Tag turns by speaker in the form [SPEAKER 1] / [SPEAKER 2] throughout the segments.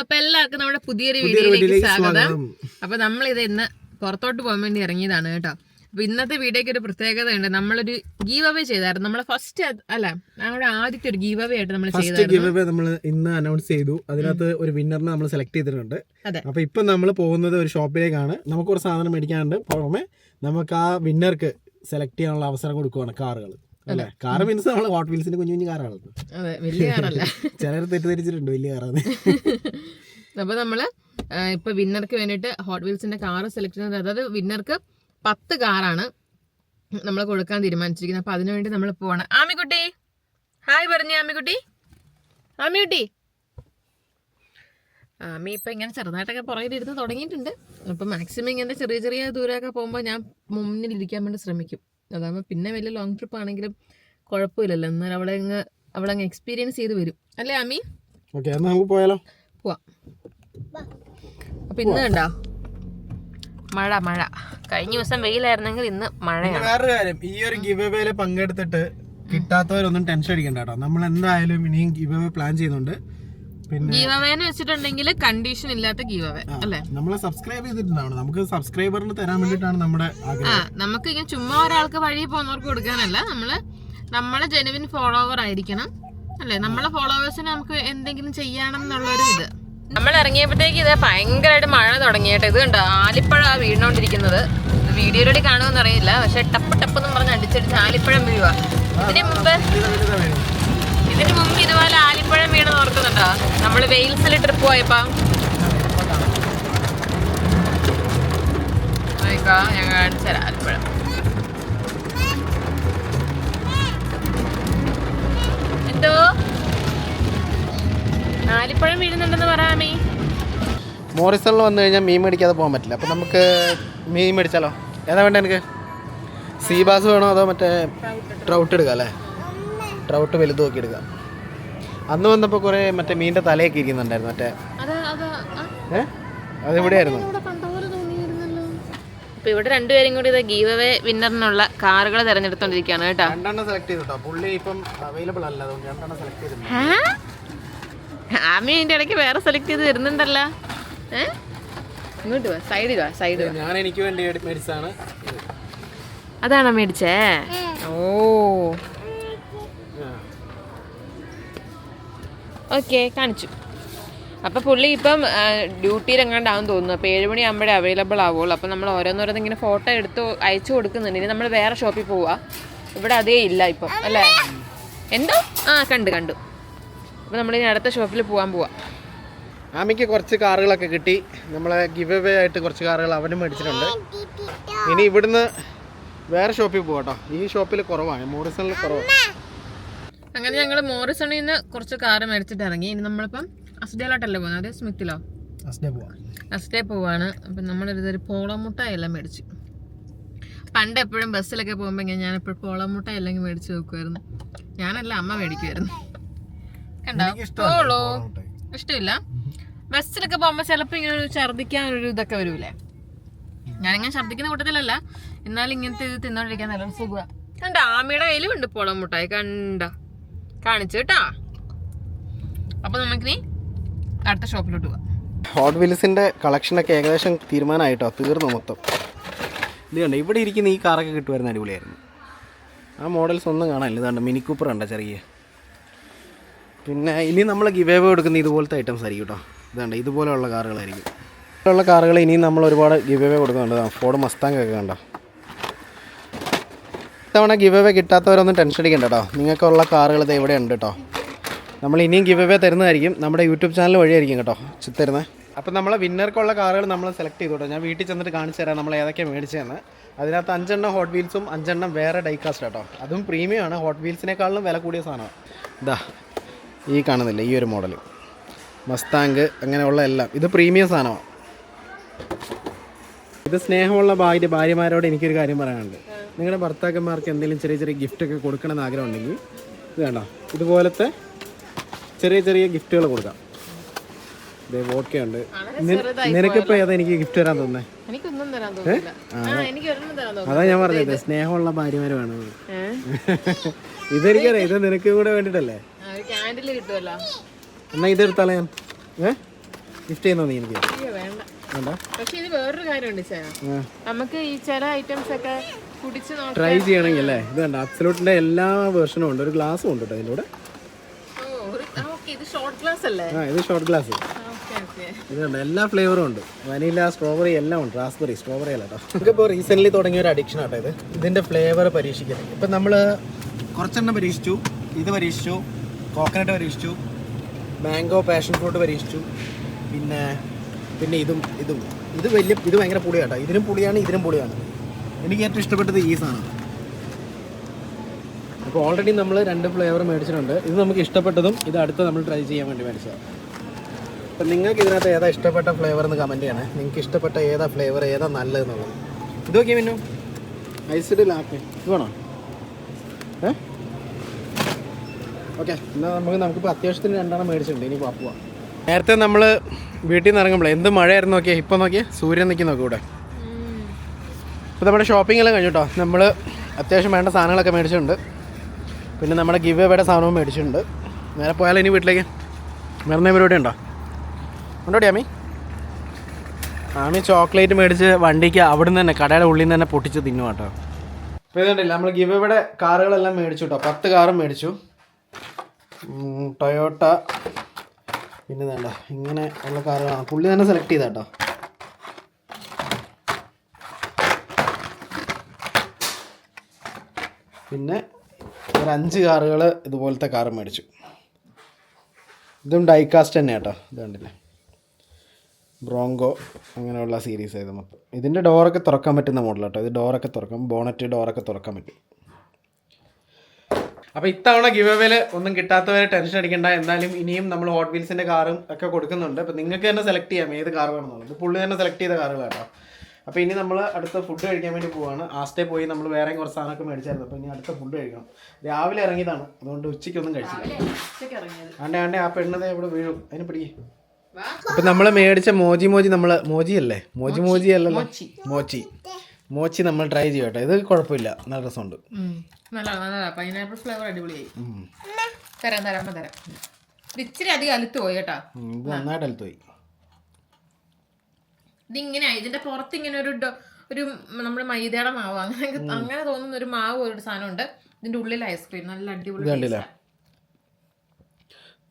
[SPEAKER 1] അപ്പൊ എല്ലാവർക്കും നമ്മുടെ പുതിയൊരു വീഡിയോയിലേക്ക് സ്വാഗതം. അപ്പൊ നമ്മൾ ഇത് ഇന്ന് പുറത്തോട്ട് പോകാൻ വേണ്ടി ഇറങ്ങിയതാണ് കേട്ടോ. അപ്പൊ ഇന്നത്തെ വീഡിയോക്ക് ഒരു പ്രത്യേകത ഉണ്ട് നമ്മളൊരു ഗീവ് അവേ ചെയ്തായിരുന്നു. നമ്മളെ ഫസ്റ്റ് അല്ല നമ്മുടെ ആദ്യത്തെ ഒരു ഗീവ് അവേ ആയിട്ട് നമ്മൾ
[SPEAKER 2] ഫസ്റ്റ് ഗീവ് അവേ നമ്മൾ ഇന്ന് അനൗൺസ് ചെയ്തു. അതിനകത്ത് ഒരു വിന്നറിനെ നമ്മൾ സെലക്ട് ചെയ്തിട്ടുണ്ട്. അപ്പൊ ഇപ്പൊ നമ്മൾ പോകുന്നത് ഒരു ഷോപ്പിലേക്കാണ് നമുക്ക് ഒരു സാധനം മേടിക്കാനുണ്ട്. പുറമെ നമുക്ക് ആ വിന്നർക്ക് സെലക്ട് ചെയ്യാനുള്ള അവസരം കൊടുക്കുവാണ് കാറുകൾ അല്ലെ? കാർ മീൻസ് നമ്മൾ ഹോട്ട് വീൽസിന്റെ കുഞ്ഞു കുഞ്ഞു കാറാണ്
[SPEAKER 1] അതെ വലിയ കാറല്ല.
[SPEAKER 2] ചിലർ തെറ്റിദ്ധരിച്ചിട്ടുണ്ട് വലിയ കാറാണ്
[SPEAKER 1] അപ്പൊ നമ്മൾ ഇപ്പൊ വിന്നർക്ക് വേണ്ടിയിട്ട് ഹോട്ട് വീൽസിന്റെ കാർ സെലക്ട് ചെയ്യുന്നത് അതായത് വിന്നർക്ക് പത്ത് കാറാണ് നമ്മൾ കൊടുക്കാൻ തീരുമാനിച്ചിരിക്കുന്നത്. അപ്പൊ അതിനുവേണ്ടി നമ്മൾ പോവാണ്. ആമിക്കുട്ടി ഹായ് പറഞ്ഞു ആമിക്കുട്ടി. ആമിക്കുട്ടി. ആമി ഇപ്പൊ ഇങ്ങനെ ചെറുതായിട്ടൊക്കെ പുറകിലിരുന്ന് തുടങ്ങിയിട്ടുണ്ട്. അപ്പൊ മാക്സിമം ഇങ്ങനെ ചെറിയ ചെറിയ ദൂരമൊക്കെ പോകുമ്പോൾ ഞാൻ മുന്നിൽ ഇരിക്കാൻ വേണ്ടി ശ്രമിക്കും. അതാകുമ്പോൾ പിന്നെ വലിയ ലോങ് ട്രിപ്പ് ആണെങ്കിലും കുഴപ്പമില്ലല്ലോ എന്നാൽ അവളെ അങ്ങ് അവളങ്ങ് എക്സ്പീരിയൻസ് ചെയ്ത് വരും. അല്ലേ അമി?
[SPEAKER 2] ഓക്കെ എന്നാൽ നമുക്ക് പോയാലോ?
[SPEAKER 1] പോവാം. അപ്പം ഇന്ന് കണ്ടോ? മഴ മഴ. കഴിഞ്ഞ ദിവസം വെയിലായിരുന്നെങ്കിൽ ഇന്ന് മഴയാണ്.
[SPEAKER 2] വേറൊരു കാര്യം. ഈ ഒരു ഗിവ് അവേയിൽ പങ്കെടുത്തിട്ട് കിട്ടാത്തവരൊന്നും ടെൻഷൻ അടിക്കണ്ട കേട്ടോ. നമ്മൾ എന്തായാലും ഇനിയും ഗിവ് എവേ പ്ലാൻ ചെയ്യുന്നുണ്ട്. പിന്നെ
[SPEAKER 1] ഗീവ് വെച്ചിട്ടുണ്ടെങ്കിൽ കണ്ടീഷൻ ഇല്ലാത്ത ഗീവ് അല്ലേ?
[SPEAKER 2] നമ്മളെ സബ്സ്ക്രൈബ് ചെയ്തിട്ടുണ്ടാവണം. നമുക്ക് സബ്സ്ക്രൈബറിന് തരാൻ വേണ്ടിട്ടാണ് നമ്മുടെ
[SPEAKER 1] ആ നമുക്ക് ഇങ്ങനെ ചുമ്മാ ഒരാൾക്ക് വഴി പോകുന്നവർക്ക് കൊടുക്കാനല്ല. നമ്മൾ നമ്മളെ ജെനുവിൻ ഫോളോവർ ആയിരിക്കണം അല്ലേ? നമ്മളെ ഫോളോവേഴ്സിന് നമുക്ക് എന്തെങ്കിലും ചെയ്യണം എന്നുള്ളൊരു ഇത്. നമ്മൾ ഇറങ്ങിയപ്പോഴത്തേക്ക് ഇത് ഭയങ്കരമായിട്ട് മഴ തുടങ്ങിയിട്ട് ഇത് കണ്ടോ? ആലിപ്പഴ വീണോണ്ടിരിക്കുന്നത് വീഡിയോയിലൂടെ കാണുമെന്ന് അറിയില്ല. പക്ഷെ ടപ്പ് ടപ്പ് എന്ന് പറഞ്ഞ് അടിച്ചടിച്ച് ആലിപ്പഴം വീഴുക ഇതിന് മുമ്പ് ഇതിന് മുമ്പ് ഇതുപോലെ ആലിപ്പഴം വീണ് ഓർക്കുന്നുണ്ടോ? നമ്മൾ വെയിൽസിൽ ട്രിപ്പ് പോയപ്പോ. ഞാൻ കാണിച്ചു തരാം ആലിപ്പഴം. എന്തോ? ആലിപ്പഴം വീഴുന്നുണ്ടെന്ന് പറയാമേ
[SPEAKER 2] മോറിസണിൽ വന്നു കഴിഞ്ഞാൽ മീൻ മേടിക്കാതെ പോകാൻ പറ്റില്ല. അപ്പം നമുക്ക് മീൻ മേടിച്ചാലോ? ഏതാ വേണ്ട എനിക്ക് സീബാസ് വേണോ അതോ മറ്റേ ട്രൗട്ട് എടുക്കാം അല്ലേ? ട്രൗട്ട് വലുത് നോക്കി എടുക്കാം അന്ന് വന്നപ്പോൾ കുറേ മറ്റേ മീനിന്റെ തലയൊക്കെ ഇരിക്കുന്നുണ്ടായിരുന്നു മറ്റേ. ഏഹ് അതെവിടെയായിരുന്നു?
[SPEAKER 1] ഇവിടെ കണ്ട പോലെ തോന്നിയിരുന്നല്ലോ. അപ്പൊ ഇവിടെ രണ്ടുപേരും കൂടി ഇത് ഗീവ് അവേ വിന്നറിനുള്ള കാറുകൾ തിരഞ്ഞെടുത്തോണ്ടിരിക്കുകയാണ് കേട്ടോ.
[SPEAKER 2] രണ്ടെണ്ണം സെലക്ട് ചെയ്തിട്ടോ? പുള്ളി ഇപ്പം അവൈലബിൾ അല്ല അതുകൊണ്ട് രണ്ടെണ്ണം സെലക്ട് ചെയ്തിട്ടുണ്ട്.
[SPEAKER 1] ആമി അതിന്റെ ഇടയ്ക്ക് വേറെ സെലക്ട് ചെയ്ത് വരുന്നുണ്ടല്ലോ ഏഹ് ഇങ്ങോട്ട് വാ സൈഡിൽ വാ സൈഡ് വാ.
[SPEAKER 2] ഞാൻ എനിക്ക് വേണ്ടി
[SPEAKER 1] അതാണോ മേടിച്ചേ? ഓക്കെ കാണിച്ചു. അപ്പോൾ പുള്ളി ഇപ്പം ഡ്യൂട്ടിയിൽ എങ്ങാണ്ടാവും തോന്നുന്നു. അപ്പോൾ ഏഴ് മണി ആകുമ്പോഴേ അവൈലബിൾ ആവുള്ളൂ. അപ്പോൾ നമ്മൾ ഓരോന്നോരോന്ന് ഇങ്ങനെ ഫോട്ടോ എടുത്ത് അയച്ചു കൊടുക്കുന്നുണ്ട്. ഇനി നമ്മൾ വേറെ ഷോപ്പിൽ പോവുക ഇവിടെ അതേ ഇല്ല ഇപ്പം അല്ലേ? എന്തോ? ആ കണ്ടു കണ്ടു. അപ്പോൾ നമ്മളിനി അടുത്ത ഷോപ്പിൽ പോകാൻ പോവാം.
[SPEAKER 2] ആമിക്ക് കുറച്ച് കാറുകളൊക്കെ കിട്ടി. നമ്മളെ ഗിവ് അവേ ആയിട്ട് കുറച്ച് കാറുകൾ അവനും മേടിച്ചിട്ടുണ്ട്. ഇനി ഇവിടുന്ന് വേറെ ഷോപ്പിൽ പോകട്ടോ ഈ ഷോപ്പിൽ കുറവാണ്. മോറിസണിൽ കുറവാണ്
[SPEAKER 1] അങ്ങനെ ഞങ്ങൾ മോറിസണിൽ നിന്ന് കുറച്ച് കാറ് മേടിച്ചിട്ട് ഇറങ്ങി. ഇനി നമ്മളിപ്പം അസ്ഡേലോട്ടല്ലേ പോകുന്നത്? അതെ സ്മിത്തിലോ?
[SPEAKER 2] അസ്ഡേ
[SPEAKER 1] അസ്റ്റേ പോവാണ്. അപ്പം നമ്മളിതൊരു എല്ലാം മേടിച്ചു. പണ്ട് എപ്പോഴും ബസ്സിലൊക്കെ പോകുമ്പോൾ ഇങ്ങനെ ഞാൻ എപ്പോഴും പോളമുട്ട എല്ലാം മേടിച്ച് നോക്കുമായിരുന്നു ഞാനല്ല അമ്മ മേടിക്കുമായിരുന്നു കണ്ടോ? പോളോ. ഇഷ്ടമില്ല. ബസ്സിലൊക്കെ പോകുമ്പോൾ ചിലപ്പോൾ ഇങ്ങനെ ഒരു ഛർദ്ദിക്കാൻ ഒരു ഇതൊക്കെ വരൂലേ? ഞാനിങ്ങനെ ഛർദ്ദിക്കുന്ന കൂട്ടത്തിലല്ല. എന്നാലും ഇങ്ങനത്തെ ഇത് തിന്നോണ്ടിരിക്കാൻ നല്ല സുഖമാണ് കണ്ട? ആമയുടെ കയ്യിലും ഉണ്ട് പോളമുട്ടായി കണ്ട? കാണിച്ചു കേട്ടാ. അപ്പൊ നമുക്കിനി അടുത്ത ഷോപ്പിലോട്ട് പോവാം.
[SPEAKER 2] ഹോട്ട് വീൽസിന്റെ കളക്ഷനൊക്കെ ഏകദേശം തീരുമാനമായിട്ടോ? തീർന്നു മൊത്തം. ഇത് കണ്ട ഇവിടെ ഇരിക്കുന്ന ഈ കാറൊക്കെ കിട്ടുമായിരുന്നു അടിപൊളിയായിരുന്നു. ആ മോഡൽസ് ഒന്നും കാണാനില്ല. ഇതാണ്ട് മിനി കൂപ്പർ ഉണ്ടോ ചെറിയ. പിന്നെ ഇനി നമ്മൾ ഗിവ് അവേ കൊടുക്കുന്ന ഇതുപോലത്തെ ഐറ്റംസ് ആയിരിക്കും കേട്ടോ. ഇതാണ്ട് ഇതുപോലെയുള്ള കാറുകളായിരിക്കും ഇതുപോലുള്ള കാറുകൾ ഇനിയും നമ്മൾ ഒരുപാട് ഗിവ് അവേ കൊടുക്കുന്നുണ്ട്. ഫോർഡ് മസ്താങ് ഒക്കെ കണ്ടോ. ഇത്തവണ ഗിവ് അവേ കിട്ടാത്തവരൊന്നും ടെൻഷൻ അടിക്കണ്ട കേട്ടോ നിങ്ങൾക്കുള്ള കാറുകൾ ഇത് ഇവിടെ ഉണ്ട് കേട്ടോ നമ്മൾ ഇനിയും ഗിവ് അവേ തരുന്നതായിരിക്കും. നമ്മുടെ യൂട്യൂബ് ചാനൽ വഴിയായിരിക്കും കേട്ടോ. ചിത്തരുന്നത് അപ്പോൾ നമ്മളെ വിന്നർക്കുള്ള കാറുകൾ നമ്മൾ സെലക്ട് ചെയ്തു കേട്ടോ ഞാൻ വീട്ടിൽ ചെന്നിട്ട് കാണിച്ചു തരാം നമ്മൾ ഏതൊക്കെയാണ് മേടിച്ചതെന്ന്. അതിനകത്ത് അഞ്ചെണ്ണം ഹോട്ട് വീൽസും അഞ്ചെണ്ണം വേറെ ഡൈക്കാസ്റ്റ് കേട്ടോ അതും പ്രീമിയം ആണ്. ഹോട്ട് വീൽസിനേക്കാളും വില കൂടിയ സാധനമാണ്. ഇതാ ഈ കാണുന്നില്ല? ഈ ഒരു മോഡൽ മസ്താങ്ക് അങ്ങനെയുള്ള എല്ലാം. ഇത് പ്രീമിയം സാധനമാണ്. ഇത് സ്നേഹമുള്ള ഭാര്യ ഭാര്യമാരോട് എനിക്കൊരു കാര്യം പറയാനുണ്ട്. നിങ്ങളുടെ ഭർത്താക്കന്മാർക്ക് എന്തെങ്കിലും ചെറിയ ചെറിയ ഗിഫ്റ്റൊക്കെ ഒക്കെ കൊടുക്കണമെന്ന് ആഗ്രഹം ഉണ്ടെങ്കിൽ ഇത് വേണ്ട ഇതുപോലത്തെ ചെറിയ ചെറിയ ഗിഫ്റ്റുകൾ കൊടുക്കാം. ഇതേ ഉണ്ട്. നിനക്കിപ്പോൾ ഏതാ എനിക്ക് ഗിഫ്റ്റ് തരാൻ തോന്നുന്നത് അതാ. ഞാൻ പറഞ്ഞത്. സ്നേഹമുള്ള ഭാര്യമാര് വേണം. ഇതെനിക്കറിയാം. ഇത് നിനക്ക് കൂടെ
[SPEAKER 1] വേണ്ടിട്ടല്ലേ?
[SPEAKER 2] എന്നാ ഇതെടുത്താലേ ഞാൻ? ഏ? ഗിഫ്റ്റ് ചെയ്യുന്നോ നീ എനിക്ക്?
[SPEAKER 1] വേണ്ട. പക്ഷെ ഇത് വേറൊരു കാര്യമുണ്ട് നമുക്ക് ഈ ചില ഐറ്റംസ് ഒക്കെ
[SPEAKER 2] ട്രൈ ചെയ്യണമെങ്കിൽ അല്ലേ? ഇത് കണ്ട? അബ്സലൂട്ടിന്റെ എല്ലാ വേർഷനും ഉണ്ട്. ഒരു ഗ്ലാസ് ഉണ്ട് കേട്ടോ ഇതിന്റെ കൂടെ
[SPEAKER 1] ഓ ഒരു ഓക്കെ ഇത് ഷോർട്ട് ഗ്ലാസ് അല്ലേ?
[SPEAKER 2] ആ ഇത് ഷോർട്ട് ഗ്ലാസ് ഇത് കണ്ട? എല്ലാ ഫ്ലേവറും ഉണ്ട്. വനില സ്ട്രോബെറി എല്ലാം ഉണ്ട്. റാസ്ബെറി സ്ട്രോബെറി അല്ല കേട്ടോ. നമുക്കിപ്പോൾ റീസെന്റ്ലി തുടങ്ങിയ ഒരു അഡിക്ഷൻ ആട്ടോ ഇത്. ഇതിന്റെ ഫ്ലേവർ പരീക്ഷിക്കുന്നത് ഇപ്പം നമ്മൾ കുറച്ചെണ്ണം പരീക്ഷിച്ചു. ഇത് പരീക്ഷിച്ചു. കോക്കനട്ട് പരീക്ഷിച്ചു. മാംഗോ പാഷൻ ഫ്രൂട്ട് പരീക്ഷിച്ചു. പിന്നെ പിന്നെ ഇതും ഇതും. ഇത് വലിയ ഇത് ഭയങ്കര പുളിയാട്ടോ. ഇതിനും പുളിയാണ് ഇതിനും പുളിയാണ്. എനിക്ക് ഏറ്റവും ഇഷ്ടപ്പെട്ടത് ഈ സാധനം. അപ്പോൾ ഓൾറെഡി നമ്മൾ രണ്ട് ഫ്ലേവർ മേടിച്ചിട്ടുണ്ട്. ഇത് നമുക്ക് ഇഷ്ടപ്പെട്ടതും ഇത് അടുത്ത് നമ്മൾ ട്രൈ ചെയ്യാൻ വേണ്ടി മേടിച്ചതാണ് അപ്പം നിങ്ങൾക്ക് ഇതിനകത്ത് ഏതാ ഇഷ്ടപ്പെട്ട ഫ്ലേവർ എന്ന് കമന്റ് ചെയ്യണേ. നിങ്ങൾക്ക് ഇഷ്ടപ്പെട്ട ഏതാ ഫ്ലേവർ ഏതാ നല്ലതെന്നുള്ളത് ഇത് നോക്കിയാൽ മിന്നു. ഐസ്ഡ് ലാക്ക് ഇത് വേണോ? ഏ? ഓക്കെ എന്നാൽ നമുക്ക് നമുക്കിപ്പോൾ അത്യാവശ്യത്തിന് രണ്ടെണ്ണം മേടിച്ചിട്ടുണ്ട്. ഇനി പോവാം നേരത്തെ നമ്മൾ വീട്ടിൽ നിന്ന് ഇറങ്ങുമ്പോൾ എന്ത് മഴയായിരുന്നു നോക്കിയാൽ ഇപ്പം നോക്കിയാൽ സൂര്യൻ നിൽക്കി നോക്കി ഇപ്പോൾ നമ്മുടെ ഷോപ്പിംഗ് എല്ലാം കഴിഞ്ഞു കേട്ടോ നമ്മൾ അത്യാവശ്യം വേണ്ട സാധനങ്ങളൊക്കെ മേടിച്ചിട്ടുണ്ട്. പിന്നെ നമ്മുടെ ഗിവ് എവേയുടെ സാധനവും മേടിച്ചിട്ടുണ്ട്. നേരെ പോയാൽ ഇനി വീട്ടിലേക്ക്? വേറെ പരിപാടി ഉണ്ടോ? ഉണ്ടോടി ആമി? ആമി ചോക്ലേറ്റ് മേടിച്ച് വണ്ടിക്ക് അവിടെ നിന്ന് തന്നെ കടയുടെ ഉള്ളിൽ നിന്ന് തന്നെ പൊട്ടിച്ച് തിന്നു കേട്ടോ അപ്പോൾ ഇതുണ്ടല്ലോ നമ്മൾ ഗിവ് ഇവിടെ കാറുകളെല്ലാം മേടിച്ചു കേട്ടോ പത്ത് കാറും മേടിച്ചു. ടൊയോട്ട പിന്നെ വേണ്ട ഇങ്ങനെ ഉള്ള കാറുകളാണ്. പുള്ളി തന്നെ സെലക്ട് ചെയ്ത പിന്നെ ഒരു അഞ്ച് കാറുകൾ ഇതുപോലത്തെ കാറ് മേടിച്ചു. ഇതും ഡൈകാസ്റ്റ് തന്നെ കേട്ടോ ഇത് കണ്ടില്ലേ? ബ്രോങ്കോ അങ്ങനെയുള്ള സീരീസ് ആയത് മൊത്തം. ഇതിന്റെ ഡോറൊക്കെ തുറക്കാൻ പറ്റുന്ന മോഡൽ കേട്ടോ ഇത് ഡോറൊക്കെ തുറക്കാം ബോണറ്റ് ഡോറൊക്കെ തുറക്കാൻ പറ്റും. അപ്പോൾ ഇത്തവണ ഗിവ് അവേൽ ഒന്നും കിട്ടാത്തവരെ ടെൻഷൻ അടിക്കണ്ട. എന്തായാലും ഇനിയും നമ്മൾ ഹോട്ട് വീൽസിന്റെ കാറും ഒക്കെ കൊടുക്കുന്നുണ്ട്. അപ്പോൾ നിങ്ങൾക്ക് തന്നെ സെലക്ട് ചെയ്യാം ഏത് കാർ വേണമെന്നുള്ളത്. പുള്ളി തന്നെ സെലക്ട് ചെയ്ത കാറുകളാണ് കേട്ടോ അപ്പോൾ ഇനി നമ്മൾ അടുത്ത ഫുഡ് കഴിക്കാൻ വേണ്ടി പോവാണ്. ആസ്റ്റേ പോയി നമ്മൾ വേറെ കുറച്ച് സാധനമൊക്കെ മേടിച്ചായിരുന്നു. അപ്പോൾ ഇനി അടുത്ത ഫുഡ് കഴിക്കണം. രാവിലെ ഇറങ്ങിയതാണ്. അതുകൊണ്ട് ഉച്ചയ്ക്കൊന്നും കഴിച്ചില്ല. ആണ്ടേ ആണ്ടേ ആ പെണ്ണത് എവിടെ വീഴും. അതിന് പിടിക്കേ.
[SPEAKER 1] വാ.
[SPEAKER 2] അപ്പം നമ്മൾ മേടിച്ച മോജി മോജി നമ്മൾ മോജി അല്ലേ? മോജി മോജി അല്ലല്ലോ?
[SPEAKER 1] മോച്ചി.
[SPEAKER 2] മോച്ചി. നമ്മൾ ട്രൈ ചെയ്യട്ടെ ഇത് കുഴപ്പമില്ല. നല്ല രസമുണ്ട്.
[SPEAKER 1] നല്ല നല്ല പൈനാപ്പിൾ ഫ്ലേവർ അടിപൊളിയായി. തരാം തരാം അമ്മ തരാം. ഇത് ഇച്ചിരി അധികം അലുത്ത് പോയി കേട്ടാ.
[SPEAKER 2] ഉം, ഇത് നന്നായിട്ട് അലുത്ത് പോയി.
[SPEAKER 1] ഇതിങ്ങനെ ഇതിന്റെ പുറത്ത് ഇങ്ങനെ ഒരു ഒരു നമ്മുടെ മൈദയുടെ മാവ് അങ്ങനെ അങ്ങനെ തോന്നുന്ന ഒരു മാവ് ഒരു സാധനം ഉണ്ട് ഇതിന്റെ ഉള്ളിൽ ഐസ്ക്രീം നല്ല അടിപൊളി.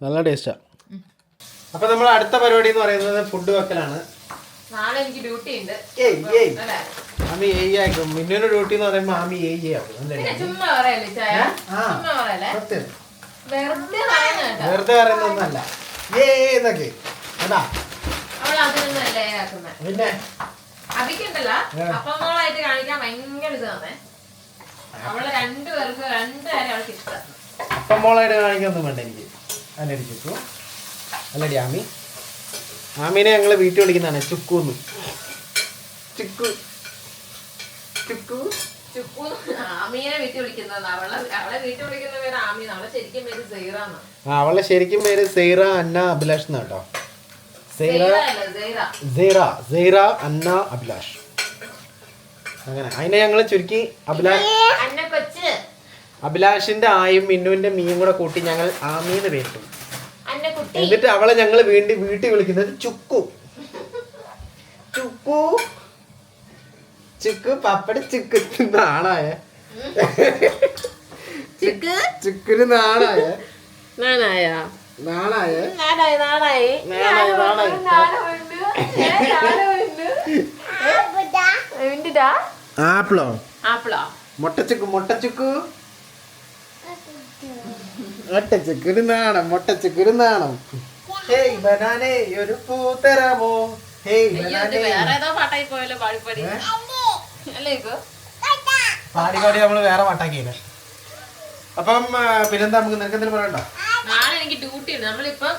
[SPEAKER 2] നല്ല ടേസ്റ്റാ അപ്പൊ നമ്മൾ അടുത്ത പരിപാടി എന്ന് പറയുന്നത് ഫുഡ് വെക്കലാണ്.
[SPEAKER 1] നാളെ എനിക്ക് ഡ്യൂട്ടി ഉണ്ട്.
[SPEAKER 2] ഏയ് ഏയ്. ഏയ് ആക്കും ഡ്യൂട്ടി എന്ന് പറയുമ്പോൾ ആമി ഏയ്
[SPEAKER 1] പിന്നെ ചുമ്മാ പറയല്ലേ ചായ?
[SPEAKER 2] ആ.
[SPEAKER 1] ചുമ്മാ പറയല്ലേ? വെറുതെ പറയുന്ന കേട്ടോ.
[SPEAKER 2] വെറുതെ പറയുന്നൊന്നല്ല ഏ എന്നൊക്കെ. അതാ. പിന്നെ?
[SPEAKER 1] അഭിക്കുണ്ടല്ല അപ്പമോളായിട്ട് കാണിക്കാൻ ഭയങ്കര ഇത് തന്നെ അവളെ രണ്ടുപേർക്ക് രണ്ടുപേരെ അവൾക്ക് ഇഷ്ടം.
[SPEAKER 2] കാണിക്കൊന്നും വേണ്ട എനിക്ക്. അല്ലടി ചുക്കു. അല്ലടി ആമി. ആമീനെ ഞങ്ങൾ വീട്ടിൽ വിളിക്കുന്നതാണ്. ചുക്കു. ചുക്കു.
[SPEAKER 1] ചുക്കു. ആമീനെ വീട്ടിൽ അവളെ അവളെ വീട്ടിൽ വിളിക്കുന്ന പേര് ആമീന്ന് അവളെ ശരിക്കും പേര്
[SPEAKER 2] ആ അവളെ ശരിക്കും പേര് സെയ്റ അന്ന അഭിലാഷ് എന്നാ അന്ന അഭിലാഷ്. അങ്ങനെ. അതിനെ ഞങ്ങൾ ചുരുക്കി അഭിലാഷ്
[SPEAKER 1] അന്ന കൊച്ച്.
[SPEAKER 2] അഭിലാഷിന്റെ ആയും മിന്നുവിന്റെ മീയും കൂടെ കൂട്ടി ഞങ്ങൾ ആമീന്ന് പേരിട്ടു
[SPEAKER 1] അന്ന കുട്ടി.
[SPEAKER 2] എന്നിട്ട് അവളെ ഞങ്ങൾ വീണ്ടും വീട്ടിൽ വിളിക്കുന്നത് ചുക്കു. ചുക്കു. ചുക്കു പപ്പടി ചുക്കു. നാണായ.
[SPEAKER 1] ചുക്ക്.
[SPEAKER 2] ചുക്കിന് നാണായ.
[SPEAKER 1] നാനായ
[SPEAKER 2] നാണായ.
[SPEAKER 1] നാടായി നാളായി
[SPEAKER 2] നാളായി. നാളായി
[SPEAKER 1] നാളായി.
[SPEAKER 2] ആപ്പിളോ.
[SPEAKER 1] ആപ്പിളാ?
[SPEAKER 2] മുട്ടച്ചുക്ക് മുട്ടച്ചുക്കു. മുട്ടച്ചുക്കുരു നാണം മുട്ടച്ചുക്കുരു നാണം. ഹേയ് ബനാനേ ഒരു പൂ തരാമോ ഹേയ്
[SPEAKER 1] അയ്യോ, ഇത്
[SPEAKER 2] ബനാനേ.
[SPEAKER 1] വേറെ ഏതോ പാട്ടായി പോയല്ലോ പാടിപ്പാടി. അല്ലേ ഇക്കോ?
[SPEAKER 2] പാടി പാടി നമ്മൾ വേറെ പാട്ടാക്കിയില്ല? അപ്പം പിന്നെന്താ നമുക്ക് നിനക്ക് എന്തെങ്കിലും പറയണ്ടോ
[SPEAKER 1] എനിക്ക് ഡ്യൂട്ടി ഉണ്ട് നമ്മളിപ്പം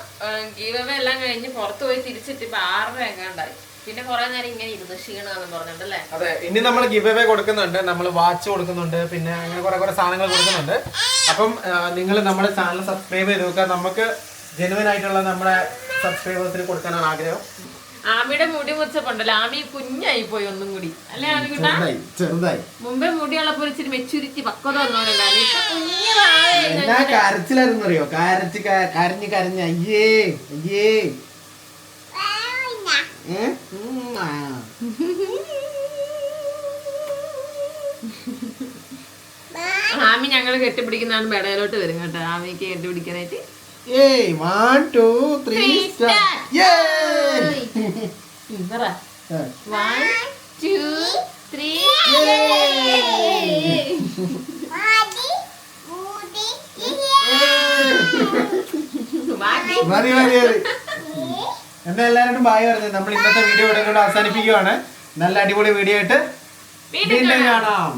[SPEAKER 1] ഗീവവേ എല്ലാം കഴിഞ്ഞ് പുറത്തു പോയി തിരിച്ചിട്ട് ഇപ്പൊ ആറര എങ്ങാണ്ടായി. പിന്നെ കുറെ നേരം ഇങ്ങനെ ഇരുന്ന് ക്ഷീണമെന്ന് പറഞ്ഞിട്ടല്ലേ?
[SPEAKER 2] അതെ ഇനി നമ്മൾ ഗിവ് അവേ കൊടുക്കുന്നുണ്ട് നമ്മൾ വാച്ച് കൊടുക്കുന്നുണ്ട് പിന്നെ അങ്ങനെ കുറെ കുറെ സാധനങ്ങൾ കൊടുക്കുന്നുണ്ട്. അപ്പം നിങ്ങൾ നമ്മുടെ ചാനൽ സബ്സ്ക്രൈബ് ചെയ്ത് നോക്കുക. നമുക്ക് ജെനുവൻ ആയിട്ടുള്ള നമ്മുടെ സബ്സ്ക്രൈബേഴ്സിന് കൊടുക്കാനാണ് ആഗ്രഹം.
[SPEAKER 1] ആമിയുടെ മുടി മുറിച്ചപ്പോണ്ടല്ലോ. ആമി കുഞ്ഞായി പോയി ഒന്നും കൂടി. അല്ലേ ആമി കുട്ടാ?
[SPEAKER 2] ചെറുതായി
[SPEAKER 1] മുമ്പേ മുടിയുള്ളപ്പോ ഇച്ചിരി മെച്ചൂരിറ്റി പക്വത വന്നോണ്ടായിരുന്നു ഇപ്പൊ കുഞ്ഞതായി
[SPEAKER 2] എന്നാ കരച്ചിലായിരുന്നു അറിയോ കരച്ച് ക- കരഞ്ഞ് കരഞ്ഞ്. അയ്യേ അയ്യേ. ഏ? ഉം, ആ.
[SPEAKER 1] ആമി ഞങ്ങൾ കെട്ടിപ്പിടിക്കുന്നതാണ് ബെടയിലോട്ട് വരും കേട്ടോ. ആമിക്ക് കെട്ടിപ്പിടിക്കാനായിട്ട്. പറ വൺ ടു ത്രീ
[SPEAKER 2] മതി മതി മതി എന്നാ എല്ലാവരോടും ബായ് പറഞ്ഞത് നമ്മൾ ഇന്നത്തെ വീഡിയോ ഇവിടെ കൂടെ അവസാനിപ്പിക്കുവാണ്. നല്ല അടിപൊളി വീഡിയോ ആയിട്ട് വീണ്ടും കാണാം.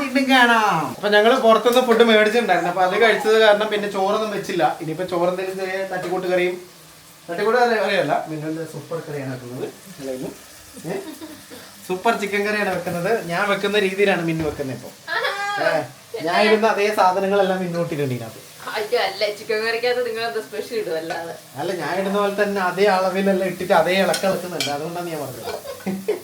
[SPEAKER 2] വീണ്ടും കാണാം. അപ്പൊ ഞങ്ങൾ പുറത്തുനിന്ന് ഫുഡ് മേടിച്ചിട്ടുണ്ടായിരുന്നു. അപ്പൊ അത് കഴിച്ചത് കാരണം പിന്നെ ചോറൊന്നും വെച്ചില്ല. ഇനിയിപ്പോ ചോറ് എന്തെങ്കിലും ചെറിയ തട്ടിക്കൂട്ട് കറിയും. തട്ടിക്കൂട്ട് കറി- കറിയല്ല. മിന്നലിന്റെ സൂപ്പർ കറിയാണ് വെക്കുന്നത്. അല്ലെങ്കിൽ സൂപ്പർ ചിക്കൻ കറിയാണ് വെക്കുന്നത്. ഞാൻ വെക്കുന്ന രീതിയിലാണ് മിന്നു വെക്കുന്നത് ഇപ്പൊ. ഞാൻ ഇരുന്ന അതേ സാധനങ്ങളെല്ലാം മിന്നോട്ടിട്ടുണ്ട് ഇതിനകത്ത്.
[SPEAKER 1] അയ്യോ അല്ല ചിക്കൻ കറിക്കകത്ത് നിങ്ങൾ എന്താ സ്പെഷ്യൽ ഇടും
[SPEAKER 2] അല്ല ഞാൻ ഇടുന്ന പോലെ തന്നെ അതേ അളവിലെല്ലാം ഇട്ടിട്ട് അതേ ഇളക്കിളക്കുന്നുണ്ട് അതുകൊണ്ടാണ് ഞാൻ പറഞ്ഞത്.